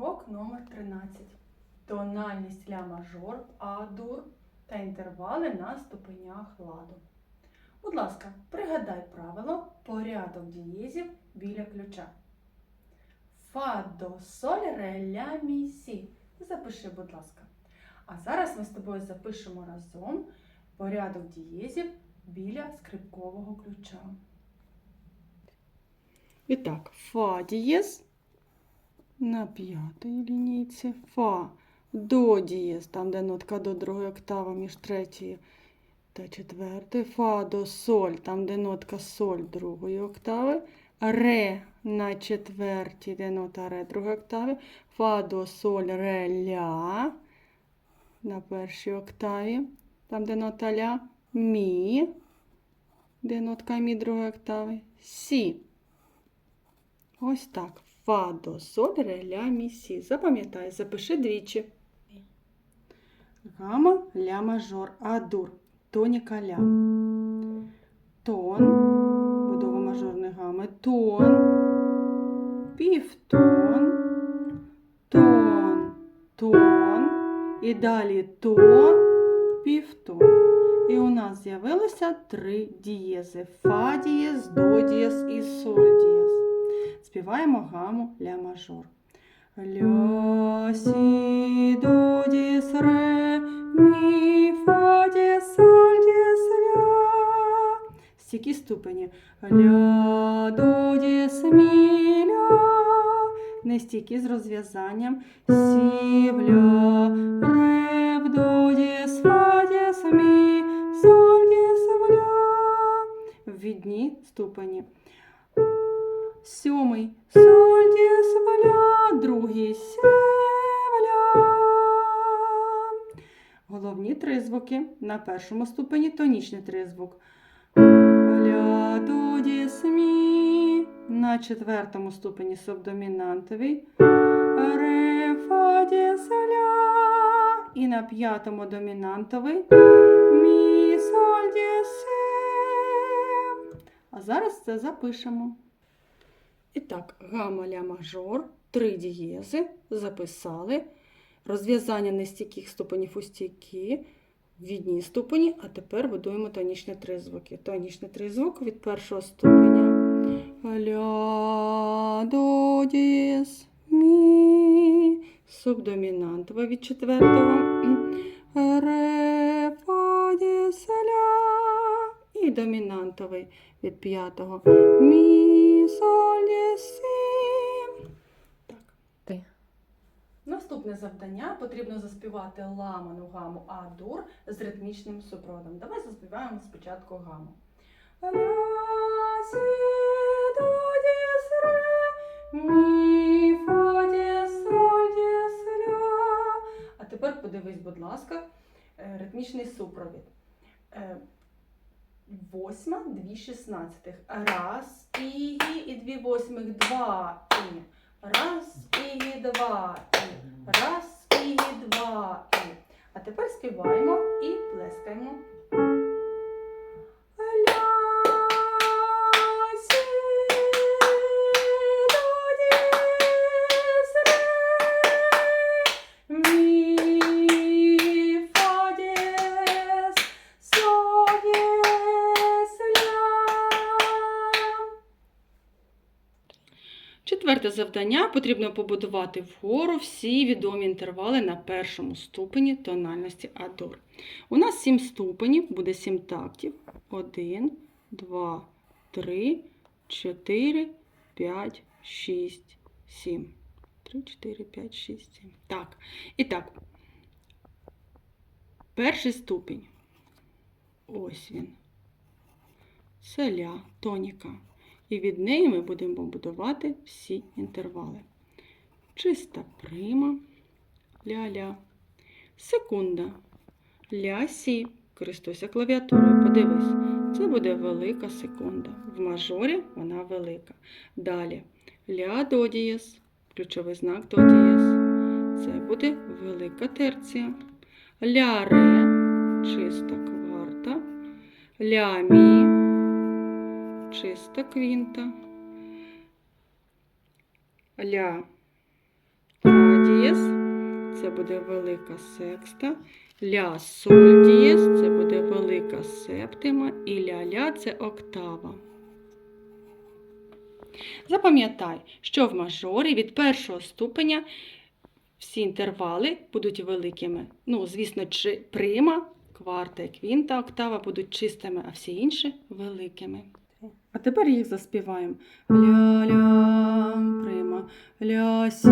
Урок номер 13. Тональність ля мажор, а дур та інтервали на ступенях ладу. Будь ласка, пригадай правило порядок дієзів біля ключа. Фа до соль ре ля мі сі. Запиши, будь ласка. А зараз ми з тобою запишемо разом порядок дієзів біля скрипкового ключа. І так, фа дієз на п'ятій лінійці. Фа до дієз, там де нотка до другої октави між третьою та четвертою. Фа до соль, там де нотка соль другої октави. Ре на четвертій, де нота ре другої октави. Фа до соль ре ля на першій октаві, там де нота ля. Мі, де нотка мі другої октави. Сі. Ось так. Фа до соль, ре, ля, мі, сі. Запам'ятай, запиши двічі. Гама, ля мажор, а дур, тоніка ля. Тон, будова мажорної гами, тон, півтон, тон, тон, і далі тон, півтон. І у нас з'явилося три дієзи: фа дієз, до дієз і соль дієз. Співаємо гаму ля мажор. Ля, сі, до, дієс, ре, мі, фа, дієс, соль, дієс, ля. Стільки ступені. Ля, до, дієс, мі, ля. Не стільки з розв'язанням. Сі, ре, в, до, дієс, мі, соль, дієс, в, ля. Відні ступені. Сьомий соль в другий сі в ля. Головні тризвуки на першому ступені тонічний тризвук. Ля, до, дієс, мі. На четвертому ступені субдомінантовий. Ре, фа, дієс, ля. І на п'ятому домінантовий. Мі, соль, дієс. А зараз це запишемо. І так, гама ля мажор, три дієзи, записали. Розв'язання нестійких ступенів у стійкі, відні ступені, а тепер будуємо тонічні тризвуки. Тонічний тризвук від першого ступеня. Ля, до, дієз, мі, субдомінантова від четвертого. Ре, фа, дієс, ля. І домінантовий від п'ятого. Мі, Наступне завдання потрібно заспівати ламану гаму А-дур з ритмічним супроводом. Давай заспіваємо спочатку гаму. Мі, фа, соль, ля. А тепер подивись, будь ласка, е, ритмічний супровід. Восьма, дві шістнадцятих. Раз, і, і дві восьмих, два, і. Раз, і два, і. Раз, і два, і. А тепер співаємо і плескаємо. Четверте завдання потрібно побудувати вгору всі відомі інтервали на першому ступені тональності А-дур. У нас сім ступенів, буде сім тактів. Один, два, три, чотири, п'ять, шість, сім. Три, чотири, п'ять, шість, сім. Так. І так. Перший ступінь. Ось він. Це ля, тоніка. І від неї ми будемо будувати всі інтервали. Чиста прима, ля-ля, секунда, ля-сі. Користуйся клавіатурою, подивись. Це буде велика секунда. В мажорі вона велика. Далі ля до дієс, ключовий знак до дієс. Це буде велика терція. Ля ре, чиста кварта. Ля мі, чиста квінта. Ля. Фа це буде велика секста. Ля соль дієс це буде велика септима. І ля-ля це октава. Запам'ятай, що в мажорі від першого ступеня всі інтервали будуть великими. Ну, звісно, прима, кварта і квінта, октава будуть чистими, а всі інші великими. А тепер їх заспіваємо. Ля-ля, прима, ля сі,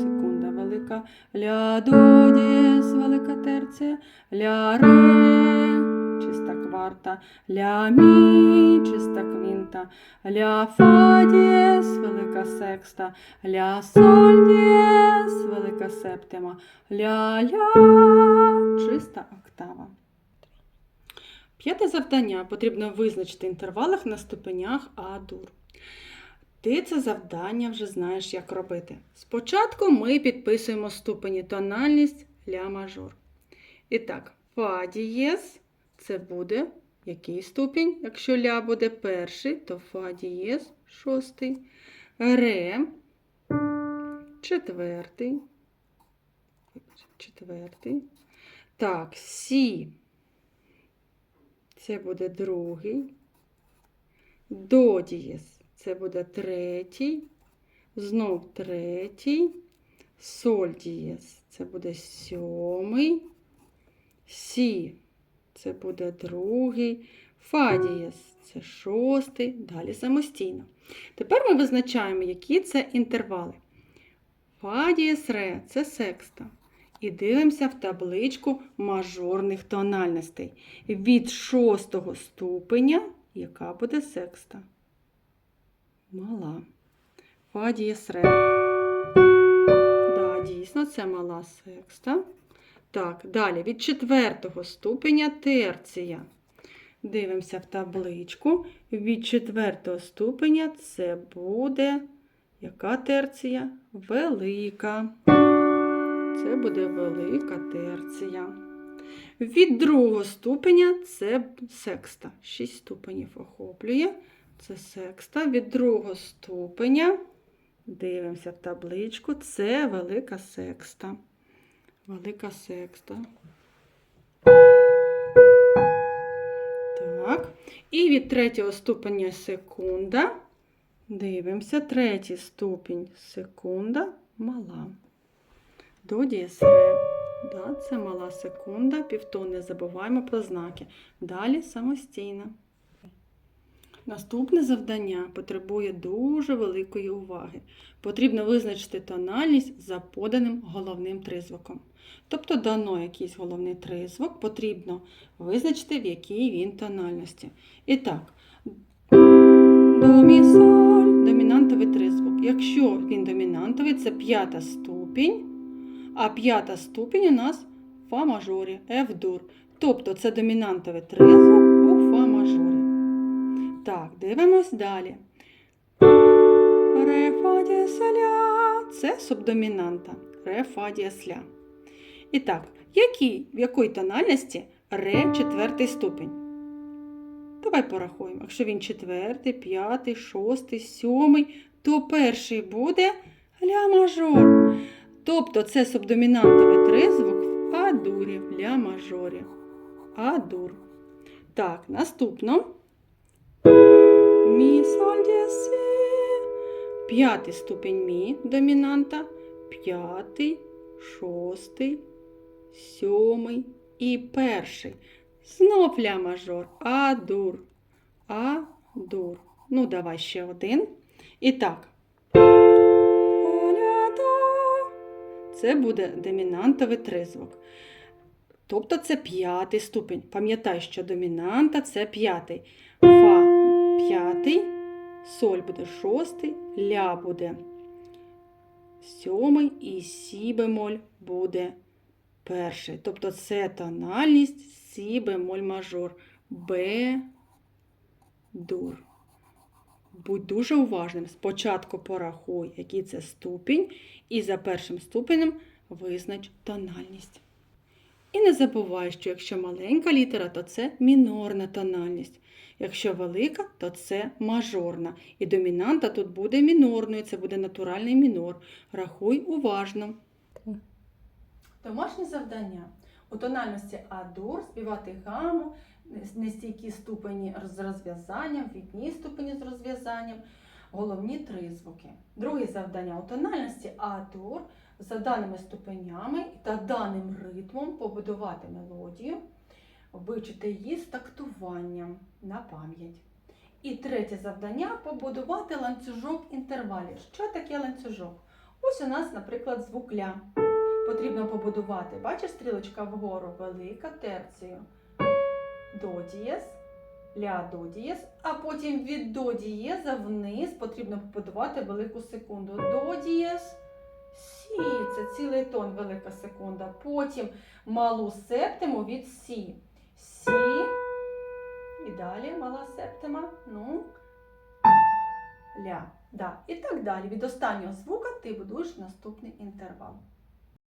секунда велика, ля до дієс, велика терція, ля ре, чиста кварта, ля мі, чиста квінта, ля фа дієс, велика секста, ля соль дієс, велика септима, ля-ля, чиста октава. П'яте завдання потрібно визначити інтервалах на ступенях А-дур. Ти це завдання вже знаєш, як робити. Спочатку ми підписуємо ступені тональність ля мажор. І так, фа дієс це буде який ступінь? Якщо ля буде перший, то фа дієс шостий. Ре четвертий. Четвертий. Так, сі. Це буде другий. До дієс це буде третій. Знов третій. Соль дієс це буде сьомий. Сі це буде другий. Фа дієс це шостий. Далі самостійно. Тепер ми визначаємо, які це інтервали. Фа дієс ре це секста. І дивимося в табличку мажорних тональностей. Від шостого ступеня, яка буде секста? Мала. Фа дієс ре. Да, дійсно, це мала секста. Так, далі від четвертого ступеня терція. Дивимося в табличку. Від четвертого ступеня це буде яка терція? Велика. Це буде велика терція. Від другого ступеня це секста. Шість ступенів охоплює. Це секста. Від другого ступеня, дивимося в табличку, це велика секста. Велика секста. Так. І від третього ступеня секунда. Дивимося, третій ступінь секунда мала. До дієс. Да, це мала секунда, півтон, не забуваємо про знаки. Далі самостійно. Наступне завдання потребує дуже великої уваги. Потрібно визначити тональність за поданим головним тризвуком. Тобто дано якийсь головний тризвук, потрібно визначити, в якій він тональності. І так, до, мі, соль, домінантовий тризвук. Якщо він домінантовий, це п'ята ступінь. А п'ята ступінь у нас фа мажорі, F дур. Тобто це домінантовий тризвук у фа мажорі. Так, дивимось далі. Ре, фа, дієс, ля. Це субдомінанта. Ре, фа, дієс, ля. І так, який, в якій тональності ре четвертий ступінь? Давай порахуємо. Якщо він четвертий, п'ятий, шостий, сьомий, то перший буде ля мажор. Тобто це субдомінантовий тризвук в А-дурі, в ля мажорі. А-дур. Так, наступно. Мі, соль, сі. П'ятий ступінь мі домінанта. П'ятий, шостий, сьомий і перший. Знов ля мажор. А-дур. А-дур. Ну, давай ще один. І так. Це буде домінантовий тризвук. Тобто це п'ятий ступінь. Пам'ятай, що домінанта це п'ятий. Фа п'ятий, соль буде шостий, ля буде сьомий і сі бемоль буде перший. Тобто це тональність сі бемоль мажор. Б дур. Будь дуже уважним. Спочатку порахуй, який це ступінь, і за першим ступенем визнач тональність. І не забувай, що якщо маленька літера, то це мінорна тональність. Якщо велика, то це мажорна. І домінанта тут буде мінорною, це буде натуральний мінор. Рахуй уважно. Домашнє завдання. У тональності А-дур співати гаму, нестійкі ступені з розв'язанням, відні ступені з розв'язанням, головні три звуки. Друге завдання у тональності А-дур за даними ступенями та даним ритмом побудувати мелодію, вивчити її з тактуванням на пам'ять. І третє завдання побудувати ланцюжок інтервалів. Що таке ланцюжок? Ось у нас, наприклад, звук ля. Потрібно побудувати, бачиш, стрілочка вгору, велика терцію. До дієз, ля до дієз, а потім від до дієза вниз потрібно побудувати велику секунду. До дієз, сі, це цілий тон, велика секунда. Потім малу септиму від сі. Сі. І далі мала септима. Ну, ля. Да. І так далі. Від останнього звука ти будуєш наступний інтервал.